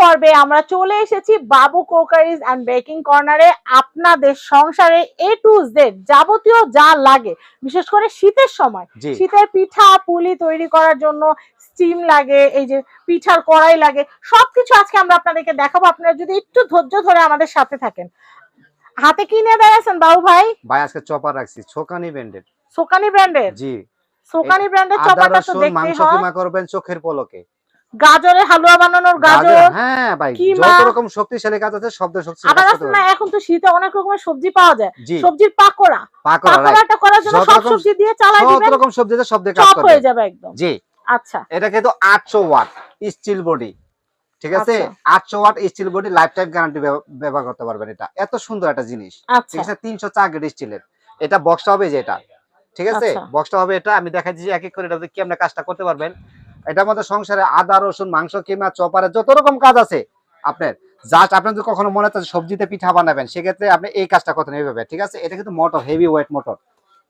পর্বে আমরা চলে এসেছি বাবু কোকারিজ অ্যান্ড বেকিং কর্নারে আপনাদের সংসারে এ টু জেড যাবতীয় যা লাগে বিশেষ করে শীতের সময়। শীতের পিঠা পুলি তৈরি করার জন্য স্টিম লাগে এই যে পিঠার কড়াই লাগে সবকিছু আজকে আমরা আপনাদেরকে দেখাবো। আপনারা যদি একটু ধৈর্য ধরে আমাদের সাথে থাকেন। হাতে কি নিয়ে দাঁড়াচ্ছেন বাবু ভাই? ভাই আজকে চপার রাখছি ছোকানি ব্যান্ডেড সোকানি ব্র্যান্ডের জি। সোকানি ব্র্যান্ডের চপাটা তো দেখতেই মাংস কিমা করবেন চোখের পলকে। গাজরের হালুয়া বানানোর গাজর। হ্যাঁ ভাই যত রকম শক্তিশালী কাজ আছে শব্দ আবার কাজ না এখন তো শীতে অনেক রকমের সবজি পাওয়া যায়। সবজির পাকোড়া। পাকোড়া পাকোড়াটা করার জন্য সব সবজি দিয়ে চালাই দিবেন। রকম সবজি দিয়ে কাজ চপ করবেন হয়ে যাবে একদম। জি। আচ্ছা। এটা কিন্তু 800 ওয়াট স্টিল বডি ঠিক আছে? আচ্ছা। 800 watt steel body life time guarantee ব্যবহার করতে পারবেন এটা। এত সুন্দর একটা জিনিস আচ্ছা। ঠিক আছে 304 গ্রেড স্টিলের এটা বক্সটা হবে যেটা ঠিক আছে? আচ্ছা। বক্সটা হবে এটা। আমি দেখাই দিচ্ছি এক এক করে এটা কেমনে কাজটা করতে পারবেন। এটার মধ্যে সংসারে আদা রসুন মাংস কিমা চপারে যত রকম কাজ আছে আপনার জাস্ট আপনি যদি কখনো মনে হচ্ছে সবজিতে পিঠা বানাবেন সেক্ষেত্রে আপনি এই কাজটা করতে এইভাবে ঠিক আছে? এটা কিন্তু মোটর হেভি ওয়েট মোটর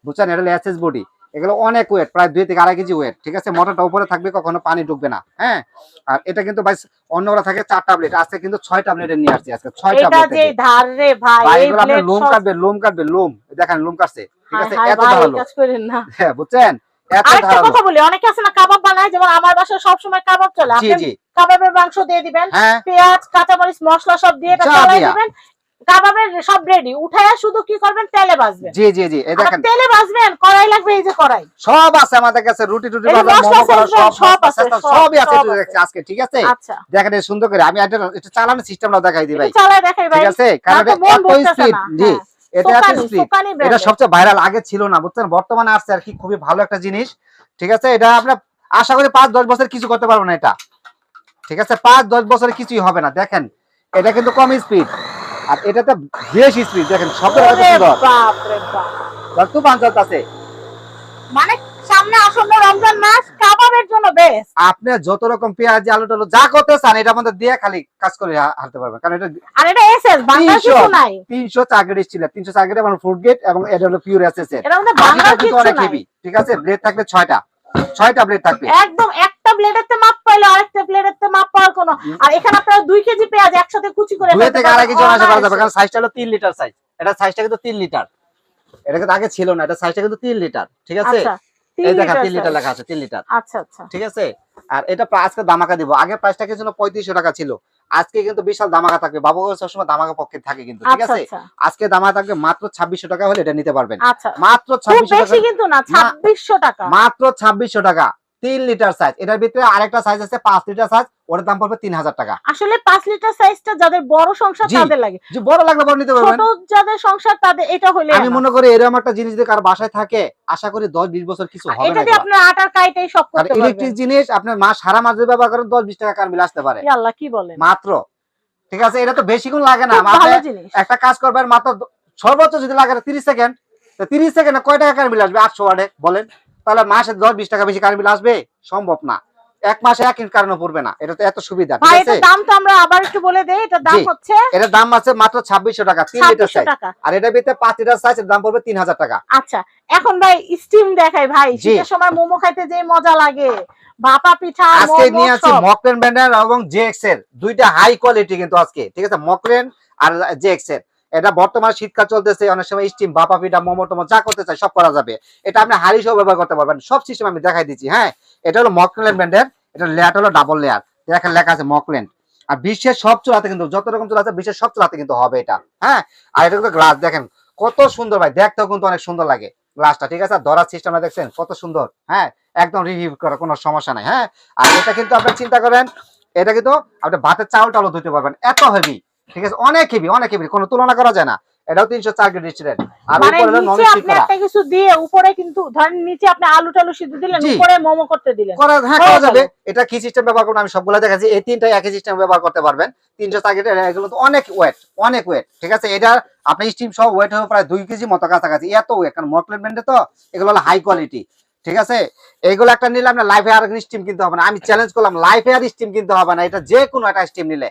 বুঝছেন? এটা হলো এসএস বডি এগুলো অনেক ওয়েট প্রায় দুই থেকে আড়াই কেজি ওয়েট ঠিক আছে? মোটরটা উপরে থাকবে কখনো পানি ঢুকবে না হ্যাঁ? আর এটা কিন্তু ভাই অন্যরা থাকে চার ট্যাবলেট আজকে কিন্তু ছয় ট্যাবলেটের নিয়ে আসছি আজকে ছয় এটা ট্যাবলেট এগুলো আপনার প্লেট লোম কাটবে লোম কাটবে লোম দেখেন লোম কাটছে ঠিক আছে? এত না। হ্যাঁ বুঝছেন? আরেকটা কথা বলি অনেকে আছে না কাবাব বানায় যেমন আমার বাসায় সবসময় কাবাব চলে। আপনি কাবাবের মাংস দিয়ে দিবেন হ্যাঁ। পেঁয়াজ কাঁচামরিচ মশলা সব দিয়ে এটা চালাই দিবেন কাবাবের সব রেডি উঠায় শুধু কি করবেন? তেলে ভাজবেন। জি জি জি এই দেখেন। তেলে ভাজবেন কড়াই লাগবে এই যে কড়াই। সব আছে আমাদের কাছে রুটি টুটি এই মোমো করা সব সব সব আছে, আছে সবই আছে আজকে ঠিক আছে? আচ্ছা। দেখেন এই সুন্দর করে আমি এটা চালানোর সিস্টেমটা দেখাই দিই ভাই। চালায় দেখাই ভাই। ঠিক আছে? কারণ না মন স্পিড জি। হ্যাঁ। এটা এটা সবচেয়ে ভাইরাল আগে ছিল না বুঝছেন? বর্তমানে আসছে আর কি খুবই ভালো একটা জিনিস। ঠিক আছে? এটা আপনার আশা করি পাঁচ দশ বছর কিছু করতে পারব না এটা। ঠিক আছে? পাঁচ দশ বছরে কিছুই হবে না দেখেন। এটা কিন্তু কম স্পিড আর এটাতে বেশ স্পিড দেখেন সব কত সুন্দর। বাপ। রে বাপ। মানে সামনে আসন্ন রমজান মাস কাবাবের জন্য বেস্ট আপনি যত রকম পেঁয়াজ আলু টালু যা করতে চান এটার মধ্যে দিয়ে খালি কাজ করে হারতে পারবেন। কারণ এটা আর এটা এসএস বাংলা তিনশো। কিছু নাই। তিনশো চার ছিল। আমার গেট এবং এটা হলো পিওর এসএস এর এটার মধ্যে বাংলা কিছু অনেক হেভি ঠিক আছে? ব্লেড থাকবে। ব্লেড একদম একটা ব্লেডের তে মাপ পাইলে আরেকটা ব্লেডের তে মাপ পাওয়ার কোনো আর এখানে আপনারা কেজি পেঁয়াজ একসাথে কুচি করে দুই ফেলতে থেকে আড়াই কেজি পারবেন। যাবে কারণ সাইজটা হলো তিন লিটার সাইজ এটা সাইজটা কিন্তু লিটার এটা কিন্তু আগে ছিল না এটা সাইজটা কিন্তু তিন লিটার ঠিক আছে? আচ্ছা। এই দেখা তিন লিটার লেখা আছে তিন লিটার। আচ্ছা আচ্ছা। ঠিক আছে? আর এটা প্রায় আজকে দামাকা দিব। আগে প্রাইসটা কিন্তু পঁয়ত্রিশশো টাকা ছিল। আজকে কিন্তু বিশাল দামাকা থাকবে। বাবু সবসময় দামাকা পক্ষে থাকে কিন্তু ঠিক আচ্ছা আছে? আজকে দামা থাকবে মাত্র ছাব্বিশশো টাকা হলে এটা নিতে পারবেন। মাত্র ছাব্বিশশো টাকা কিন্তু না ছাব্বিশশো টাকা। মাত্র ছাব্বিশশো টাকা। তিন লিটার সাইজ এটার ভিতরে আরেকটা সাইজ আছে পাঁচ লিটার সাইজ ওটার দাম পড়বে তিন হাজার টাকা। আসলে পাঁচ লিটার সাইজটা যাদের বড় সংসার তাদের লাগে। যে বড় লাগলে বড় নিতে পারবেন। ছোট যাদের সংসার তাদের এটা হলে আমি মনে করি এরকম একটা জিনিস যদি কারও বাসায় থাকে আশা করি দশ বিশ বছর কিছু হবে এটা দিয়ে আপনার আটার কাইটাই সব করতে ইলেকট্রিক জিনিস আপনার মাস সারা মাস ব্যবহার করেন দশ বিশ টাকা কার বিল আসতে পারে? আল্লাহ কি বলেন? মাত্র। ঠিক আছে এটা তো বেশিক্ষণ লাগে না। একটা কাজ করবেন মাত্র সর্বোচ্চ যদি লাগে তিরিশ সেকেন্ড তিরিশ সেকেন্ডে কয় টাকা কার বিল আসবে? আটশো ওয়ার্ডে বলেন। তাহলে মাসে দশ বিশ টাকা বেশি কারেন্ট বিল আসবে? সম্ভব না। এক মাসে এক কারেন্ট পড়বে না। এটা তো এত সুবিধা দাম তো আমরা আবার একটু বলে দেই এটার দাম হচ্ছে এটার দাম আছে মাত্র ছাব্বিশশো টাকা তিন লিটার সাইজ আর এটার ভিতরে পাঁচ লিটার সাইজ এর দাম পড়বে তিন হাজার টাকা। আচ্ছা এখন ভাই স্টিম দেখাই ভাই। শীতের সময় মোমো খাইতে যে মজা লাগে। ভাপা পিঠা আজকে নিয়ে আসছি মকলেন ব্র্যান্ডের এবং জেএক্স এর। দুইটা হাই কোয়ালিটি কিন্তু আজকে ঠিক আছে? মকলেন আর জেএক্স এর। এটা বর্তমানে শীতকাল চলতেছে, অনেক সময় স্টিম বাপা পিঠা, মোমো, টোমো, যা করতে চাই সব করা যাবে। এটা আপনি হাড়ি সহ ব্যবহার করতে পারবেন। সব সিস্টেম আমি দেখাই দিচ্ছি হ্যাঁ? এটা হলো মকলেন ব্র্যান্ডের এটা লেয়ার হলো ডাবল লেয়ার দেখেন লেখা আছে মকলেন আর বিশ্বের সব চুলাতে কিন্তু, যত রকম চুলা আছে, বিশ্বের সব চুলাতে কিন্তু হবে এটা হ্যাঁ? আর এটা কিন্তু গ্লাস দেখেন। কত সুন্দর ভাই, দেখতেও কিন্তু অনেক সুন্দর লাগে গ্লাসটা ঠিক আছে? ধরার সিস্টেমটা দেখছেন, কত সুন্দর হ্যাঁ? একদম রিভিউ করা কোনো সমস্যা নাই হ্যাঁ? আর এটা কিন্তু আপনি চিন্তা করেন এটা কিন্তু আপনি ভাতের চাউল টাউল ধুতে পারবেন, এত হেভি ঠিক আছে? অনেক হেভি অনেক হেভি কোনো তুলনা করা যায় না। এটাও তিনশো চার গ্রেড স্টুডেন্ট আর মানে উপরে নন স্টিক করা। একটা কিছু দিয়ে উপরে কিন্তু ধরেন নিচে আপনি আলু টালু সিদ্ধ দিলেন উপরে মোমো করতে দিলেন। করা হ্যাঁ করা যাবে। এটা কি সিস্টেম ব্যবহার করবেন আমি সবগুলো দেখাচ্ছি। এই তিনটাই একই সিস্টেম ব্যবহার করতে পারবেন। তিনশো চার গ্রেড এগুলো তো অনেক ওয়েট অনেক ওয়েট ঠিক আছে? এটা আপনি স্টিম সব ওয়েট হবে প্রায় দুই কেজি মতো কাছাকাছি। এত ওয়েট কারণ মকলেট ব্র্যান্ডে তো এগুলো হলো হাই কোয়ালিটি ঠিক আছে? এগুলো একটা নিলে আপনার লাইফে আর স্টিম কিনতে হবে না। আমি চ্যালেঞ্জ করলাম লাইফে আর স্টিম কিনতে হবে না। এটা যে কোনো একটা স্টিম নিলে।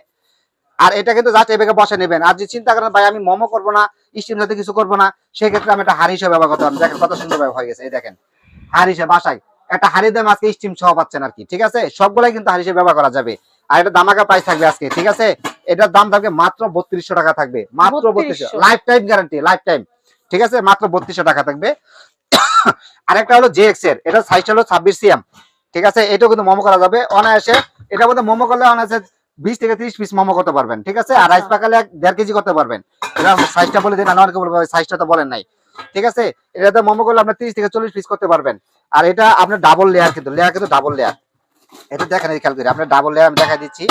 আর এটা কিন্তু জাস্ট এভাবে বসে নেবেন। আর যদি চিন্তা করেন ভাই আমি মোমো করব না স্টিম সাথে কিছু করব না সেক্ষেত্রে আমি একটা হাড়ি হিসেবে ব্যবহার করতে পারব। দেখেন কত সুন্দর ভাবে হয়ে গেছে এই দেখেন। হাড়ি হিসেবে বাসায়। একটা হাড়ি দাম আজকে স্টিম সহ পাচ্ছেন আর কি ঠিক আছে? সবগুলাই কিন্তু হাড়ি হিসেবে ব্যবহার করা যাবে। আর এটা দামাকা প্রাইস থাকবে আজকে ঠিক আছে? এটার দাম থাকবে মাত্র বত্রিশশো টাকা থাকবে মাত্র বত্রিশশো। Life time guarantee life time ঠিক আছে? মাত্র বত্রিশশো টাকা থাকবে। আরেকটা হলো জে এক্সের এটা সাইজটা হলো ছাব্বিশ সিএম ঠিক আছে? এটাও কিন্তু মোমো করা যাবে। অনায়াসে এটার মধ্যে মোমো করলে অনায়াসে বিশ থেকে ত্রিশ পিস মোমো করতে পারবেন ঠিক আছে? আর আচ্ছা। রাইস পাকালে এক দেড় কেজি করতে পারবেন। এটা সাইজটা বলে দিন অনেকে বলবে সাইজটা তো বলেন নাই। ঠিক আছে? এটা তো মোমো করলে আপনার ত্রিশ থেকে চল্লিশ পিস করতে পারবেন। আর এটা আপনার ডাবল লেয়ার কিন্তু লেয়ার কিন্তু ডাবল লেয়ার এটা দেখেন এই খেয়াল করে আপনার ডাবল লেয়ার আমি দেখা দিচ্ছি।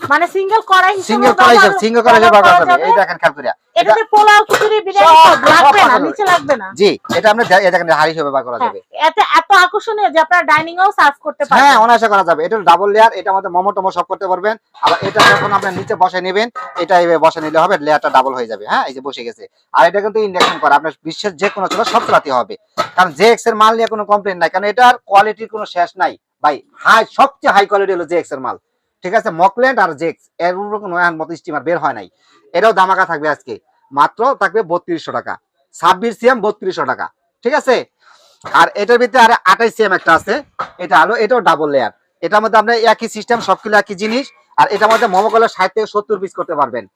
মানে সিঙ্গেল কড়াই হিসেবে সিঙ্গেল করা হিসাব সিঙ্গেল করা হিসাব ব্যবহার। এই দেখেন খেয়াল করে এটা এটাতে পোলাও খিচুড়ি বিরিয়ানি সব- লাগবে না নিচে লাগবে না। জি এটা আপনি এই দেখেন হাড়ি হিসেবে ব্যবহার করা হ্যাঁ, যাবে। এতে এত আকর্ষণীয় যে আপনারা ডাইনিং এও সার্ভ করতে হ্যাঁ অনায়াসে করা যাবে। এটা ডাবল লেয়ার এটা মধ্যে মোমো টমো সব করতে পারবেন। আবার এটা যখন আপনি নিচে বসে নেবেন এটা এইভাবে বসে নিলে হবে লেয়ারটা ডাবল হয়ে যাবে। হ্যাঁ এই যে বসে গেছে। আর এটা কিন্তু ইন্ডাকশন করা আপনার বিশ্বের যে কোনো চলো সব চালাতে হবে। কারণ জে এক্সের মাল নিয়ে কোনো কমপ্লেন নাই। কারণ এটার কোয়ালিটির কোনো শেষ নাই। ভাই হাই সবচেয়ে হাই কোয়ালিটি হলো জে এক্সের মাল। ঠিক আছে মকল্যান্ড আর জেক্স এর কোনো মতো স্টিমার বের হয় নাই। এটাও দামাকা থাকবে আজকে। মাত্র থাকবে বত্রিশশো টাকা। ছাব্বিশ সিএম বত্রিশশো টাকা। ঠিক আছে? আর এটার ভিতরে আর আঠাইশ সিএম একটা আছে। এটা হলো এটাও ডাবল লেয়ার এটার মধ্যে আপনার একই সিস্টেম সবগুলো একই জিনিস। আর এটার মধ্যে মোমো করলে ষাট থেকে সত্তর পিস করতে পারবেন।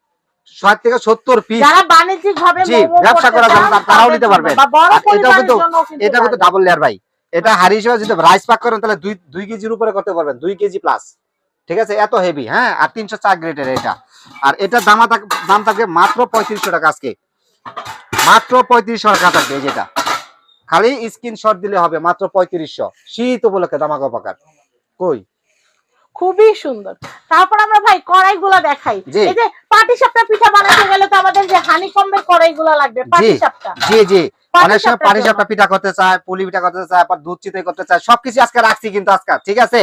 ষাট থেকে সত্তর পিস বাণিজ্যিক ভাবে ব্যবসা করার জন্য তারাও নিতে পারবেন। বা বড় আর এটাও পরিবারের কিন্তু- এটা কিন্তু ডাবল লেয়ার ভাই। এটা হাড়ি হিসেবে যদি রাইস পাক করেন তাহলে দুই দুই কেজির উপরে করতে পারবেন। দুই কেজি প্লাস ঠিক আছে? এত হেভি হ্যাঁ? আর তিনশো চার গ্রেডের এটা। আর এটার দাম দাম থাকবে মাত্র পঁয়ত্রিশশো টাকা আজকে। মাত্র পঁয়ত্রিশশো টাকা থাকবে যেটা। খালি স্ক্রিনশট দিলে হবে মাত্র পঁয়ত্রিশশো। শীত উপলক্ষে দামাকা পাকার কই? খুবই সুন্দর। তারপর আমরা ভাই কড়াইগুলো দেখাই। জি। এই যে পাটি সাপটা পিঠা বানাতে গেলে তো আমাদের যে হানি কম্বের কড়াইগুলো লাগবে পাটি সাপটা জি জি। অনেক সময় জন্য। সাপটা পিঠা করতে চায় পুলি পিঠা করতে চায় আবার দুধ চিতই করতে চায় সবকিছু আজকে রাখছি কিন্তু আজকে ঠিক আছে?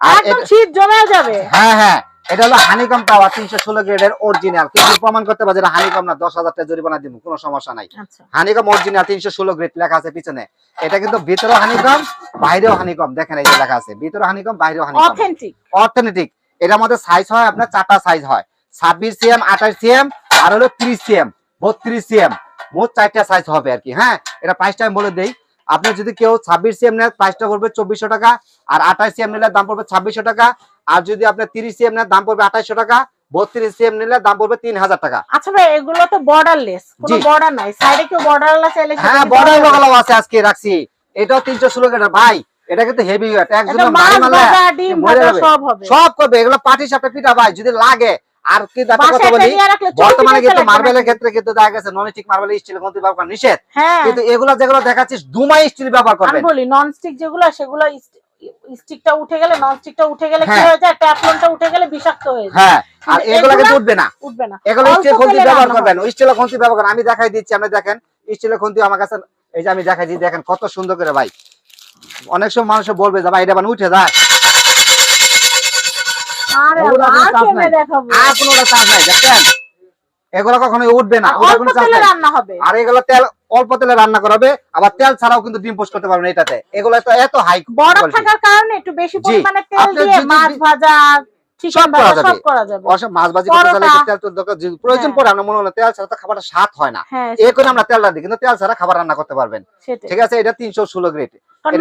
একদম শীত জমেও যাবে। হ্যাঁ হ্যাঁ এটা হলো হানিকম টাওয়ার তিনশো ষোলো গ্রেডের অরিজিনাল কিন্তু প্রমাণ করতে পারবে এটা হানিকম না দশ হাজার টাকা জরিমানা দিব কোনো সমস্যা নাই। আচ্ছা। হানিকম অরিজিনাল তিনশো ষোলো গ্রেড লেখা আছে পিছনে। এটা কিন্তু ভিতরেও হানিকম বাইরেও হানিকম দেখেন এই যে লেখা আছে ভিতরে হানিকম বাইরেও হানিকম অথেন্টিক অর্থনৈতিক এটার মধ্যে সাইজ হয় আপনার চারটা সাইজ হয়। ছাব্বিশ সিএম আঠাশ সিএম আর হলো ত্রিশ সিএম বত্রিশ সিএম মোট চারটা সাইজ হবে আর কি হ্যাঁ? এটা প্রাইসটা আমি বলে দেই আপনি যদি কেউ ছাব্বিশ সিএম নেন প্রাইসটা পড়বে চব্বিশশো টাকা আর আঠাশ সিএম নিলে দাম পড়বে ছাব্বিশশো টাকা আর যদি আপনি তিরিশ সিএম নেন দাম পড়বে আঠাশশো টাকা বত্রিশ সিএম নিলে দাম পড়বে তিন হাজার টাকা। আচ্ছা ভাই এগুলো তো বর্ডারলেস কোনো বর্ডার নাই। সাইডে কেউ বর্ডার চাইলে হ্যাঁ আছে আজকে রাখছি। এটাও তিনশো ষোলো ভাই এটা কিন্তু হেভি ওয়েট একজন। সব হবে। সব করবে এগুলো পাটি পিঠা ভাই যদি লাগে আর কি কথা বলি? বর্তমানে কিন্তু মার্বেলের ক্ষেত্রে কিন্তু দেখা গেছে নন স্টিক মার্বেল স্টিল কোন ব্যবহার নিষেধ। হ্যাঁ। কিন্তু এগুলো যেগুলো দেখাচ্ছিস দুমাই স্টিল ব্যবহার আমি বলি নন স্টিক যেগুলো সেগুলো স্টিকটা উঠে গেলে নন স্টিকটা উঠে গেলে কি হ্যাঁ। হয়ে যায়? উঠে গেলে বিষাক্ত হয়ে যায়। হ্যাঁ। আর এগুলো কিন্তু উঠবে না। উঠবে না। এগুলো স্টিল তেলে ব্যবহার করবেন। স্টিল খুন্তি ব্যবহার করেন। আমি দেখাই দিচ্ছি আপনি দেখেন। স্টিলের খুন্তি আমার কাছে এই যে আমি দেখাই দিই দেখেন কত সুন্দর করে ভাই। অনেক সময় মানুষ বলবে যে ভাই এটা মানে উঠে যায় আরে নাই। দেখেন। এগুলো কখনো উঠবে না রান্না হবে। আর এগুলো তেল অল্প তেলে রান্না করাবে আবার তেল ছাড়াও কিন্তু ডিম পোস্ট করতে পারবেন এটাতে। এগুলো তো এত হাই বড় থাকার কারণে একটু বেশি পরিমাণে তেল দিয়ে মাছ ভাজা সব করা যাবে। করা মাছ ভাজি করতে চাইলে তেল তো দরকার প্রয়োজন হ্যাঁ। পড়ে আমরা মনে হলো তেল ছাড়া তো খাবারটা স্বাদ হয় না। এই করে আমরা তেলটা দিই কিন্তু তেল ছাড়া খাবার রান্না করতে পারবেন। ঠিক আছে এটা তিনশো ষোলো গ্রেড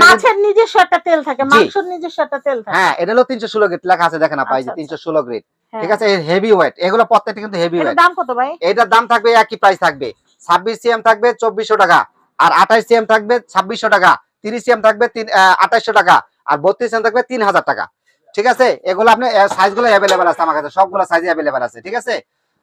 মাছের নিজস্ব একটা তেল থাকে মাংসের নিজস্ব একটা তেল থাকে। হ্যাঁ এটা হলো তিনশো ষোলো গ্রেড লেখা আছে দেখেন আপা এই যে আচ্ছা। তিনশো ষোলো গ্রেড। ঠিক আছে হেভি ওয়েট এগুলো প্রত্যেকটা কিন্তু হেভি ওয়েট দাম কত ভাই? এটার দাম থাকবে একই প্রাইস থাকবে। ছাব্বিশ সিএম থাকবে চব্বিশশো টাকা আর আঠাইশ সিএম থাকবে ছাব্বিশশো টাকা তিরিশ সিএম থাকবে তিন আঠাইশশো টাকা আর বত্রিশ সিএম থাকবে তিন হাজার টাকা। ঠিক আছে? এগুলো আপনি সাইজগুলো অ্যাভেলেবেল আছে আমার কাছে। সবগুলো সাইজ অ্যাভেলেবেল আছে ঠিক আছে?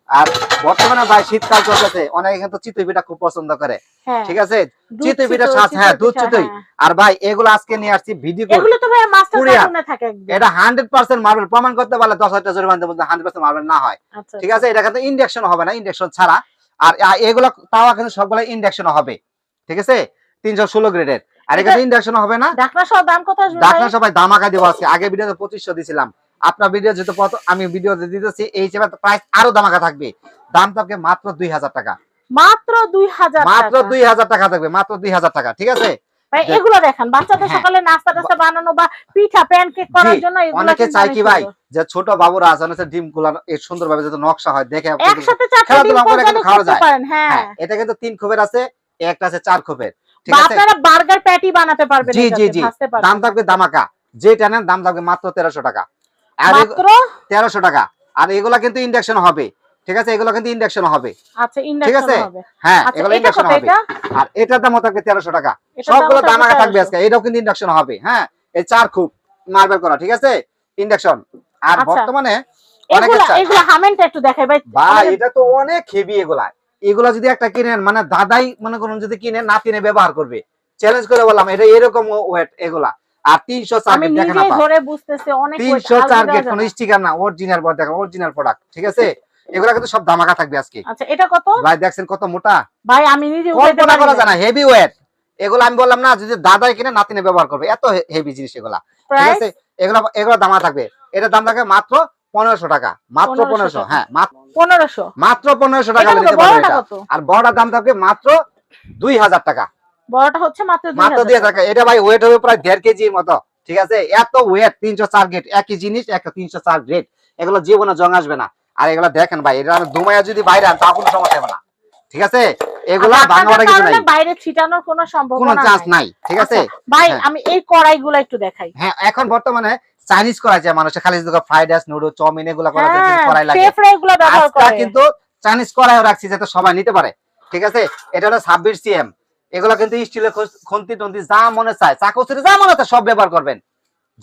আর বর্তমানে ভাই শীতকাল চলতেছে অনেকে কিন্তু চিতই পিঠা খুব পছন্দ করে হ্যাঁ। ঠিক আছে? দুধ চিতই পিঠা সাজ হ্যাঁ দুধ চিতই। হ্যাঁ। আর ভাই এগুলো আজকে নিয়ে আসছি ভিডিও করে এগুলো তো ভাই মাস্টার কোরিয়া। থাকে এটা হান্ড্রেড পার্সেন্ট মার্বেল প্রমাণ করতে পারলে দশ হাজার জরিমানার মধ্যে হান্ড্রেড পার্সেন্ট মার্বেল না হয়। আচ্ছা ঠিক আছে? এটা কিন্তু ইন্ডাকশন হবে না ইন্ডাকশন ছাড়া। আর এগুলো তাওয়া কিন্তু সবগুলো ইন্ডাকশন হবে। ঠিক আছে? তিনশো ষোলো গ্রেডের আর এখানে ইন্ডাকশন হবে না? ঢাকনা সহ দাম কত আসবে ভাই? ডাক্তার সবাই দামাকা দিব আজকে। আগে ভিডিওতে পঁচিশশো দিছিলাম। আপনার ভিডিও যেহেতু আমি ভিডিও দিতেছি এই হিসেবে প্রাইস আরও দামাকা থাকবে। দাম থাকবে মাত্র দুই হাজার টাকা। মাত্র দুই হাজার মাত্র টাকা। দুই হাজার টাকা থাকবে মাত্র দুই হাজার টাকা ঠিক আছে? ভাই এগুলো দেখেন বাচ্চাদের হ্যাঁ। সকালে নাস্তা টাস্তা বানানো বা পিঠা প্যানকেক করার জন্য এগুলো অনেকে চাই কি ভাই যে ছোট বাবুরা আছে অনেকে ডিমগুলা এর সুন্দর ভাবে যাতে নকশা হয় দেখে একসাথে চারটা ডিম খাওয়া যায়। হ্যাঁ। হ্যাঁ এটা কিন্তু তিন খোপের আছে একটা আছে চার খোপের। ঠিক আছে? আপনারা বার্গার প্যাটি বানাতে পারবেন জি জি জি। দাম থাকবে দামাকা যেটা নেন দাম থাকবে মাত্র তেরোশো টাকা। আর মাত্র? তেরোশো টাকা। আর এগুলা কিন্তু ইন্ডাকশন হবে। ঠিক আছে? এগুলো কিন্তু ইন্ডাকশন হবে। আচ্ছা ঠিক আছে? হ্যাঁ আচ্ছা এগুলো ইন্ডাকশন হবে। আর এটার দাম থাকবে তেরোশো টাকা। এটার সবগুলো দাম দাম থাকবে 1300 আজকে। এটাও কিন্তু ইন্ডাকশন হবে। হ্যাঁ এই চার খুব মার্বেল করা ঠিক আছে? ইন্ডাকশন। আর আচ্ছা। বর্তমানে অনেকে এগুলা হামেনটা একটু দেখাই ভাই। ভাই এটা তো অনেক হেভি এগুলা। এগুলা যদি একটা কিনেন মানে দাদাই মনে করুন যদি কিনে নাতিনে ব্যবহার করবে। চ্যালেঞ্জ করে বললাম এটা এরকম ওয়েট এগুলা। আর তিনশো চার আমি গেট দেখেন তিনশো আলগা চার দেওয়া গেট যাবে কোনো। স্টিকার না অরিজিনাল দেখেন অরিজিনাল প্রোডাক্ট ঠিক আছে? এগুলা কিন্তু সব ধামাকা থাকবে আজকে। আচ্ছা এটা কত? ভাই দেখছেন কত মোটা? ভাই আমি নিজে কল্পনা করা না। হেভি ওয়েট এগুলো আমি বললাম না যদি দাদাই কিনে নাতিনে ব্যবহার করবে। এত হেভি জিনিস এগুলা ঠিক আছে? এগুলো এগুলো দামা থাকবে। এটার দাম থাকবে মাত্র পনেরোশো টাকা। মাত্র পনেরোশো হ্যাঁ পনেরোশো? মাত্র পনেরোশো টাকা আর বড়টার দাম থাকবে মাত্র দুই হাজার টাকা। বড়টা হচ্ছে মাত্র মাত্র দুই হাজার টাকা। এটা ভাই ওয়েট হবে প্রায় দেড় কেজির মতো ঠিক আছে? এত ওয়েট তিনশো চার গেট একই জিনিস একটা তিনশো চার গ্রেড এগুলো জীবনে জং আসবে না। আর এগুলো দেখেন ভাই এটা দুমাইয়া যদি বাইরে আন তা কোনো সমস্যা হবে না। ঠিক আছে? এগুলা আর ভাঙা কিছু নাই। বাইরে ছিটানোর কোনো কোনো চান্স নাই। নাই ঠিক আছে? আচ্ছা, ভাই হ্যাঁ। আমি এই কড়াইগুলো একটু দেখাই। হ্যাঁ এখন বর্তমানে চাইনিজ করা যায় মানুষের খালি ফ্রাইড রাইস নুডল চাউমিন এগুলো করা হ্যাঁ করাই লাগে। কিন্তু চাইনিজ কড়াইও রাখছি যাতে সবাই নিতে পারে। ঠিক আছে? এটা হলো ছাব্বিশ সিএম এগুলো কিন্তু স্টিলের খুন্তি টন্তি যা মনে চায় চাকচুরি যা মনে চায় সব ব্যবহার করবেন।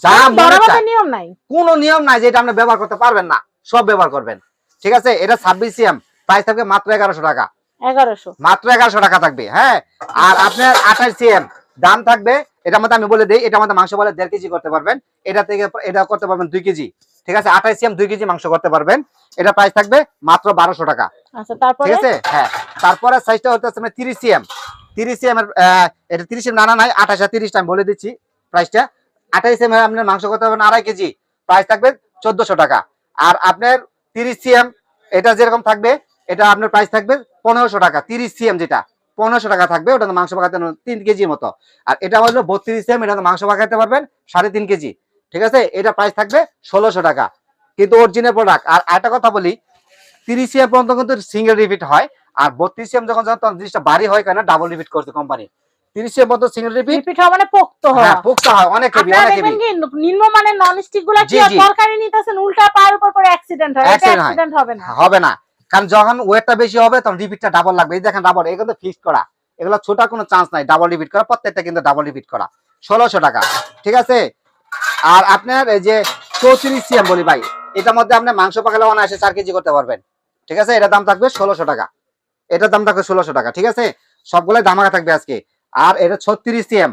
যা মনে চায়। নিয়ম নাই। কোনো নিয়ম নাই যে এটা আপনি ব্যবহার করতে পারবেন না সব ব্যবহার করবেন। ঠিক আছে? এটা ছাব্বিশ সিএম প্রাইস থাকবে মাত্র এগারোশো টাকা। এগারোশো। মাত্র এগারোশো টাকা থাকবে হ্যাঁ? আর আপনার আঠাশ সিএম দাম থাকবে এটার মধ্যে আমি বলে দিই এটার মধ্যে মাংস বলে দেড় কেজি করতে পারবেন। এটা থেকে এটা করতে পারবেন দুই কেজি। ঠিক আছে? আঠাশ সিএম দুই কেজি মাংস করতে পারবেন। এটা প্রাইস থাকবে মাত্র বারোশো টাকা। আচ্ছা ঠিক আছে? হ্যাঁ। তারপরে সাইজটা হচ্ছে আপনার তিরিশ সিএম। তিরিশ এর এটা তিরিশ সিএম নানা নাই আঠাশ আর তিরিশটা আমি বলে দিচ্ছি প্রাইসটা আঠাশ সিএম এর আপনার মাংস করতে পারবেন আড়াই কেজি। প্রাইস থাকবে চোদ্দশো টাকা। আর আপনার তিরিশ সিএম এটা যেরকম থাকবে এটা আপনার প্রাইস থাকবে পনেরোশো টাকা তিরিশ সিএম যেটা। পনেরোশো টাকা থাকবে ওটা মাংস পাকাতে তিন কেজির মতো। আর এটা হলো বত্রিশ সিএম এটা মাংস পাকাতে পারবেন সাড়ে তিন কেজি। ঠিক আছে? এটা প্রাইস থাকবে ষোলোশো টাকা। কিন্তু অরিজিনাল প্রোডাক্ট আর একটা কথা বলি তিরিশ সিএম পর্যন্ত কিন্তু সিঙ্গেল রিপিট হয় আর বত্রিশ সিএম যখন যখন জিনিসটা ভারী হয় কেন? ডাবল রিপিট করছে কোম্পানি তিরিশ সিএম পর্যন্ত সিঙ্গেল রিপিট রিপিট হওয়া মানে পোক্ত হওয়া। হ্যাঁ পোক্তা হয় অনেক হেভি অনেক হেভি দেখবেন কি নন স্টিকগুলা কি জি, আর জি। তরকারি নিতেছেন উল্টা পায়ের উপর পরে অ্যাক্সিডেন্ট হয় হয়। অ্যাক্সিডেন্ট হবে না। হবে না। কারণ যখন ওয়েটটা বেশি হবে, তখন রিপিটটা ডাবল লাগবে। এই দেখেন ডাবল এগুলো ফিক্স করা। এগুলো ছোটার কোনো চান্স নাই। ডাবল রিপিট করা, প্রত্যেকটা কিন্তু ডাবল রিপিট করা। ষোলোশো টাকা, ঠিক আছে? আর আপনার এই যে চৌত্রিশ সিএম বলি ভাই, এটার মধ্যে আপনি মাংস পাকালে অনায়াসে চার কেজি করতে পারবেন। ঠিক আছে? এটার দাম থাকবে ষোলোশো টাকা। এটার দাম থাকবে ষোলোশো টাকা, ঠিক আছে? সবগুলোই দামাকা থাকবে আজকে। আর এটা ছত্রিশ সিএম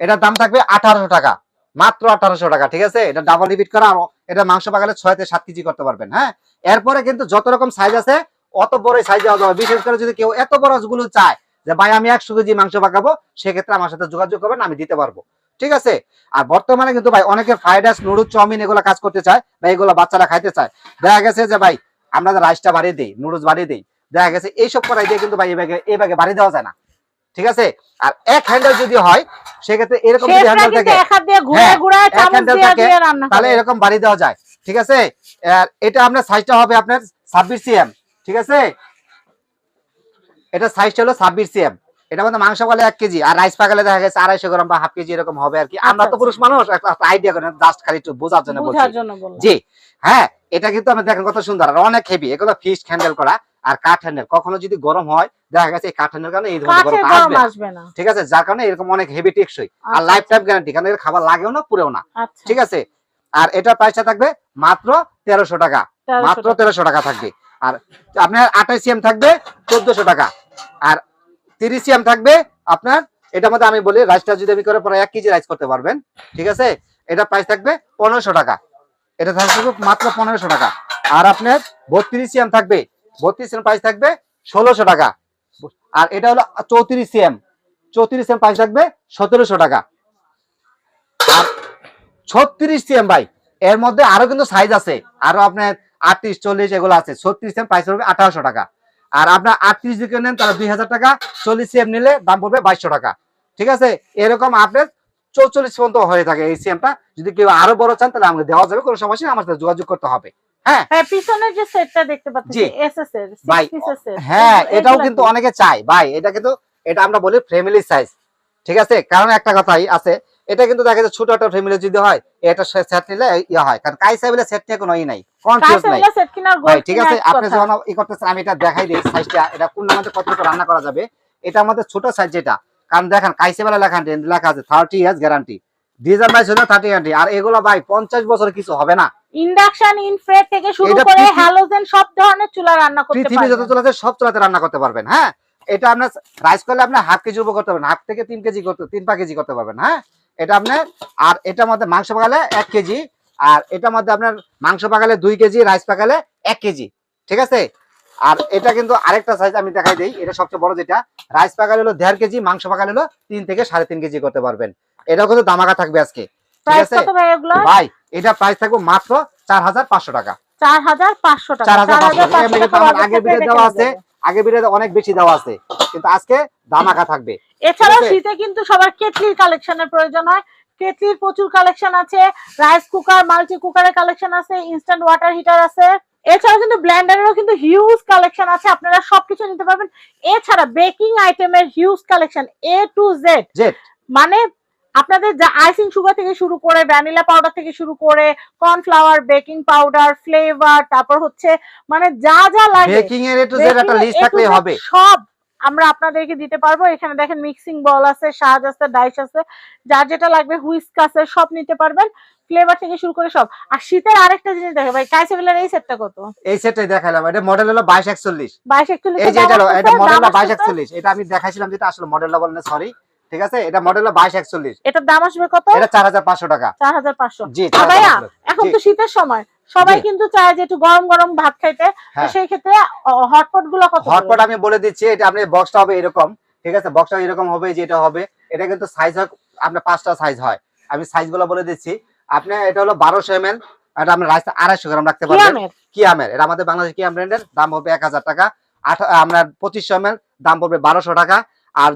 এটার দাম থাকবে আঠারোশো টাকা। মাত্র আঠারোশো টাকা, ঠিক আছে? এটা ডাবল রিপিট করা এটা মাংস পাকালে ছয় থেকে সাত কেজি করতে পারবেন হ্যাঁ? এরপরে কিন্তু যত রকম সাইজ আছে, অত বড় সাইজ দেওয়া যাবে বিশেষ করে যদি কেউ এত বড়গুলো চায়, যে ভাই, আমি একশো কেজি মাংস পাকাবো সেক্ষেত্রে আমার সাথে যোগাযোগ করবেন, আমি দিতে পারব, ঠিক আছে? আর বর্তমানে কিন্তু ভাই, অনেকে ফ্রাইড রাইস নুডলস চাউমিন এগুলো কাজ করতে চায়, বা এগুলো বাচ্চারা খাইতে চায়। দেখা গেছে যে ভাই, আমরা রাইসটা বাড়িয়ে দিই নুডলস বাড়িয়ে দিই, দেখা গেছে এইসব করাই দিয়ে কিন্তু ভাই এই ব্যাগে এই ব্যাগে বাড়ি দেওয়া যায় না। ঠিক আছে? আর এক হ্যান্ডেল যদি হয় সেক্ষেত্রে এরকম যদি হ্যান্ডেল থাকে এক হ্যাঁ, দিয়ে থাকে, তাহলে এরকম বাড়ি দেওয়া যায় ঠিক আছে? আর এটা আপনার সাইজটা হবে আপনার ছাব্বিশ সিএম ঠিক আছে? এটা সাইজটা হলো ছাব্বিশ সিএম এটা মধ্যে মাংস পাকালে এক কেজি আর রাইস পাকালে দেখা গেছে আড়াইশো গ্রাম বা হাফ কেজি এরকম হবে আর কি। আমরা তো আচ্ছা, পুরুষ মানুষ একটা আইডিয়া করেন জাস্ট খালি একটু বোঝার জন্য বলছি। বুঝার জন্য জি হ্যাঁ এটা কিন্তু আপনি দেখেন কত সুন্দর আর অনেক হেভি এগুলো ফিশ হ্যান্ডেল করা। আর কাঠ হ্যান্ডেল কখনো যদি গরম হয় দেখা গেছে এই কাঠ কারণে এই ধরনের গরম আসবে না। ঠিক আছে? যার কারণে এরকম অনেক হেভি টেকসই। আর লাইফ টাইম গ্যারান্টি কারণ এর খাবার লাগেও না পুরেও না। আচ্ছা। ঠিক আছে? আর এটার প্রাইসটা থাকবে মাত্র তেরোশো টাকা। মাত্র। তেরোশো টাকা থাকবে। আর আপনার আঠাশ সিএম থাকবে চোদ্দশো টাকা। আর তিরিশ সিএম থাকবে আপনার এটার মধ্যে আমি বলি রাইসটা যদি আমি করে পরে এক কেজি রাইস করতে পারবেন ঠিক আছে? এটা প্রাইস থাকবে পনেরোশো টাকা। এটা থাকবে মাত্র পনেরোশো টাকা। আর আপনার বত্রিশ সিএম থাকবে বত্রিশ সিএম প্রাইস থাকবে ষোলোশো টাকা। আর এটা হলো চৌত্রিশ সিএম চৌত্রিশ সিএম প্রাইস থাকবে সতেরোশো টাকা। আর ছত্রিশ সিএম ভাই, এর মধ্যে আরও কিন্তু সাইজ আছে। আরও আপনার আটত্রিশ, চল্লিশ এগুলো আছে। ছত্রিশ সিএম প্রাইস পড়বে আঠারোশো টাকা। আর আপনার আটত্রিশ দিকে নেন তাহলে দুই হাজার টাকা, চল্লিশ সিএম নিলে দাম পড়বে বাইশশো টাকা। ঠিক আছে? এরকম আপনার চৌচল্লিশ পর্যন্ত হয়ে থাকে এই সিএমটা যদি কেউ আরও বড় চান তাহলে আমাকে দেওয়া যাবে, কোনো সমস্যা আমার সাথে যোগাযোগ করতে হবে। হ্যাঁ। হ্যাঁ পিছনের যে সেটটা দেখতে পাচ্ছি এসএস এর ভাই, 6 পিসের সেট হ্যাঁ এটাও কিন্তু অনেকে চায়। ভাই এটা কিন্তু এটা আমরা বলি ফ্যামিলি সাইজ ঠিক আছে? কারণ একটা কথাই আছে এটা কিন্তু দেখা যায় ছোট একটা ফ্যামিলি যদি হয় এটা সেট নিলে ইয়ে হয়। কারণ কাই বলে সেট নিয়ে কোনো ই নাই কনফিউজ নাই। ভাই ঠিক আছে? আপনি যখন ই করতেছেন আমি এটা দেখাই দিই সাইজটা এটা কোন মধ্যে কতটুকু রান্না করা যাবে এটা আমাদের ছোট সাইজ যেটা। কারণ দেখেন কাইসে বেলা লেখা লেখা আছে থার্টি ইয়ার্স গ্যারান্টি ডিজাইন ভাই শুনে থার্টি গ্যারান্টি আর এগুলো ভাই পঞ্চাশ বছর কিছু হবে না। ইন্ডাকশন থেকে শুরু করে হ্যালোজেন সব ধরনের চুলা রান্না করতে পৃথিবী যত চলে আছে সব চুলাতে রান্না করতে পারবেন হ্যাঁ? এটা আপনার রাইস করলে আপনি হাফ কেজি উপর করতে পারবেন হাফ থেকে তিন কেজি করতে তিন পা কেজি করতে পারবেন হ্যাঁ? এটা আপনার আর এটার মধ্যে মাংস পাকালে এক কেজি আর এটার মধ্যে আপনার মাংস পাকালে দুই কেজি রাইস পাকালে এক কেজি ঠিক আছে? আর এটা কিন্তু আরেকটা সাইজ আমি দেখাই দিই। এটা সবচেয়ে বড় যেটা রাইস পাকালে হলো দেড় কেজি মাংস পাকালে হলো তিন থেকে সাড়ে তিন কেজি করতে পারবেন। এটাও কিন্তু দামাকা থাকবে আজকে। ঠিক আছে? ভাই এটা প্রাইস থাকবে মাত্র চার হাজার পাঁচশো টাকা। চার হাজার পাঁচশো টাকা। চার হাজার পাঁচশো টাকা। 4,500 এমনি কিন্তু টাকা আমার বাজার আগের ভিডিও দেওয়া আছে আগের ভিডিওতে অনেক বেশি দেওয়া আছে। কিন্তু আজকে দামাকা থাকবে। এছাড়াও শীতে কিন্তু সবার কেটলির কালেকশনের প্রয়োজন হয়। কেটলির প্রচুর কালেকশন আছে। রাইস কুকার মাল্টি কুকারের কালেকশন আছে। ইনস্ট্যান্ট ওয়াটার হিটার আছে। এছাড়াও কিন্তু ব্লেন্ডারেরও কিন্তু হিউজ কালেকশন আছে আপনারা সবকিছু নিতে পারবেন। এছাড়া বেকিং আইটেমের huge collection A to Z মানে আপনাদের যা আইসিং সুগার থেকে শুরু করে ভ্যানিলা পাউডার থেকে শুরু করে কর্নফ্লাওয়ার বেকিং পাউডার ফ্লেভার তারপর হচ্ছে মানে যা যা লাগে। বেকিং এর একটু জেড একটা লিস্ট থাকলেই হবে। সব আমরা আপনাদেরকে দিতে পারব। এখানে দেখেন মিক্সিং বল আছে সাজ আছে ডাইস আছে যা যেটা লাগবে হুইস্ক আছে সব নিতে পারবেন। ফ্লেভার থেকে শুরু করে সব। আর শীতের আরেকটা জিনিস দেখে ভাই কাইসেবেলার এই সেটটা কত? এই সেটটাই দেখালাম। এটা মডেল হলো বাইশ একচল্লিশ। বাইশ একচল্লিশ এই যে এটা এটা মডেল হলো বাইশ একচল্লিশ। এটা আমি দেখাইছিলাম যেটা আসলে মডেলটা বলেন সরি ঠিক আছে? এটা মডেল হলো বাইশ একচল্লিশ। এটার দাম আসবে কত? এটা চার হাজার পাঁচশো টাকা। চার হাজার পাঁচশো। জি আর ভাইয়া এখন তো শীতের সময়। সবাই কিন্তু চায় যে একটু গরম গরম ভাত খাইতে। তো হ্যাঁ। সেই ক্ষেত্রে হটপটগুলো কত হটপট আমি বলে দিচ্ছি এটা আপনি বক্সটা হবে এরকম। ঠিক আছে? বক্সটা এরকম হবে যেটা হবে। এটা কিন্তু সাইজ হয় আপনার পাঁচটা সাইজ হয়। আমি সাইজগুলো বলে দিচ্ছি। আপনি এটা হলো বারোশো এম এল এটা রাইস আড়াইশো গ্রাম রাখতে পারবেন। কিয়ামের কিয়ামের এটা আমাদের বাংলাদেশ কিয়াম ব্র্যান্ডের? দাম হবে এক হাজার টাকা। আপনার পঁচিশশো এম দাম পড়বে বারোশো টাকা। আর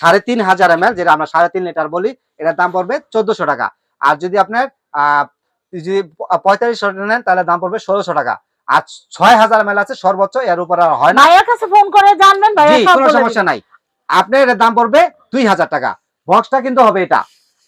সাড়ে তিন হাজার এম যেটা আমরা সাড়ে তিন লিটার বলি এটার দাম পড়বে চোদ্দশো টাকা। আর যদি আপনার আহ, যদি পঁয়তাল্লিশশো নেন তাহলে দাম পড়বে ষোলোশো টাকা। আর ছয় হাজার এম আছে সর্বোচ্চ এর উপর আর হয় না। কাছে ফোন করে জানবেন কোনো সমস্যা নাই। আপনার এটার দাম পড়বে দুই হাজার টাকা। বক্সটা কিন্তু হবে এটা।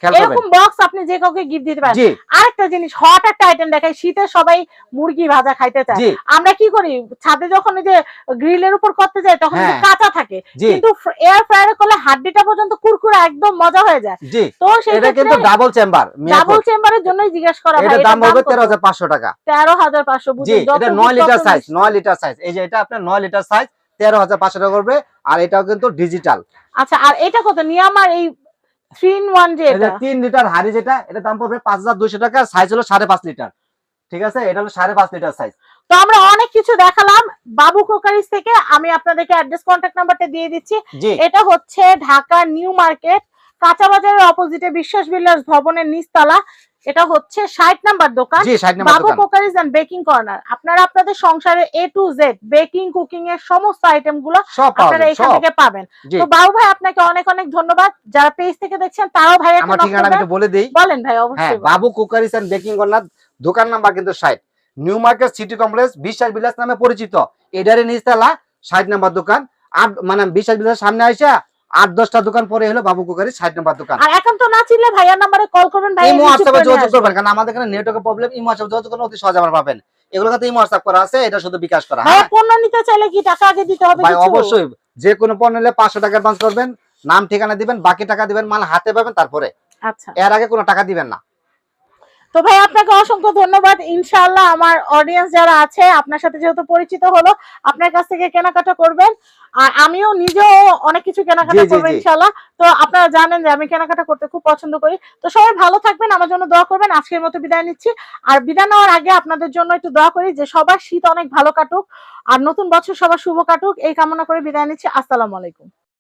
এরকম বক্স আপনি যে কাউকে গিফট দিতে পারেন। আরেকটা জিনিস হট একটা আইটেম দেখাই শীতে সবাই মুরগি ভাজা খাইতে চায়। আমরা কি করি ছাদে যখন যে গ্রিলের উপর করতে যাই তখন হ্যাঁ। কাঁচা থাকে। কিন্তু এয়ার ফ্রায়ারে করলে হাড্ডিটা পর্যন্ত কুরকুরে একদম মজা হয়ে যায়। তো সেই এটা কিন্তু ডাবল চেম্বার ডাবল চেম্বারের জন্যই জিজ্ঞেস করা এটার দাম হাজার পাঁচশো টাকা। তেরো হাজার পাঁচশো জি বুঝুন এটা বুঝ নয় লিটার সাইজ বেশি। নয় লিটার সাইজ এই যে এটা আপনার নয় লিটার সাইজ তেরো হাজার পাঁচশো টাকা করবে আর এটাও কিন্তু ডিজিটাল আচ্ছা আর এটা কত? নিয়ামার এই থ্রি ইন ওয়ান যে এটা? তিন লিটার হাড়ি যেটা এটা দাম পড়বে পাঁচ হাজার দুইশো টাকা সাইজ হলো সাড়ে পাঁচ লিটার। ঠিক আছে? এটা হলো সাড়ে পাঁচ লিটার সাইজ তো আমরা অনেক কিছু দেখালাম। বাবু কোকারিস থেকে আমি আপনাদেরকে অ্যাড্রেস কন্ট্যাক্ট নাম্বারটা দিয়ে দিচ্ছি। এটা হচ্ছে ঢাকা নিউ মার্কেট কাঁচা বাজারের অপোজিটে বিশ্বাস বিল্লাস ভবনের নিচতলা। এটা হচ্ছে ষাট নাম্বার দোকান বাবু কোকারিজ এন্ড বেকিং কর্নার আপনারা আপনাদের সংসারে A to Z baking cooking এর সমস্ত আইটেমগুলো আপনারা এখান থেকে পাবেন। তো বাবু ভাই আপনাকে অনেক অনেক ধন্যবাদ। যারা পেজ থেকে দেখছেন তারাও ভাই আমার ঠিকানা আমি বলে দিই। বলেন ভাই হ্যাঁ অবশ্যই Babu cookeries and baking corner দোকান নাম্বার কিন্তু ষাট। নিউ মার্কেট সিটি কমপ্লেক্স বিশ্বাস বিলাস নামে পরিচিত। এডারে নিচতলা ষাট নাম্বার দোকান। আর মানে বিশ্বাস বিলাসের সামনে আইসা আট দশটা দোকান পরে হলো বাবু কুকারি ষাট নাম্বার দোকান। আর তো না চিনলে ভাইয়ার নাম্বারে কল করবেন ভাই ইমো হোয়াটসঅ্যাপে যোগাযোগ করবেন কারণ আমাদের এখানে নেটওয়ার্কের প্রবলেম ইমো WhatsApp যোগাযোগ করলে অতি সহজ আমরা পাবেন। এগুলো কিন্তু ইমো হোয়াটসঅ্যাপ করা আছে এটা শুধু বিকাশ করা। হ্যাঁ পণ্য নিতে চাইলে কি টাকা আগে দিতে হবে ভাই অবশ্যই যে কোনো পণ্য নিলে পাঁচশো টাকা অ্যাডভান্স করবেন নাম ঠিকানা দিবেন বাকি টাকা দিবেন মাল হাতে পাবেন তারপরে। আচ্ছা। এর আগে কোনো টাকা দিবেন না। তো ভাই আপনাকে অসংখ্য ধন্যবাদ। ইনশাআল্লাহ আমার অডিয়েন্স যারা আছে আপনার সাথে যেহেতু পরিচিত হলো আপনার কাছ থেকে কেনাকাটা করবেন। আর আমিও নিজেও অনেক কিছু কেনাকাটা করব জি। ইনশাআল্লাহ। তো আপনারা জানেন যে আমি কেনাকাটা করতে খুব পছন্দ করি। তো সবাই ভালো থাকবেন আমার জন্য দোয়া করবেন। আজকের মতো বিদায় নিচ্ছি। আর বিদায় নেওয়ার আগে আপনাদের জন্য একটু দোয়া করি যে সবার শীত অনেক ভালো কাটুক। আর নতুন বছর সবার শুভ কাটুক। এই কামনা করে বিদায় নিচ্ছি। আসসালামু আলাইকুম।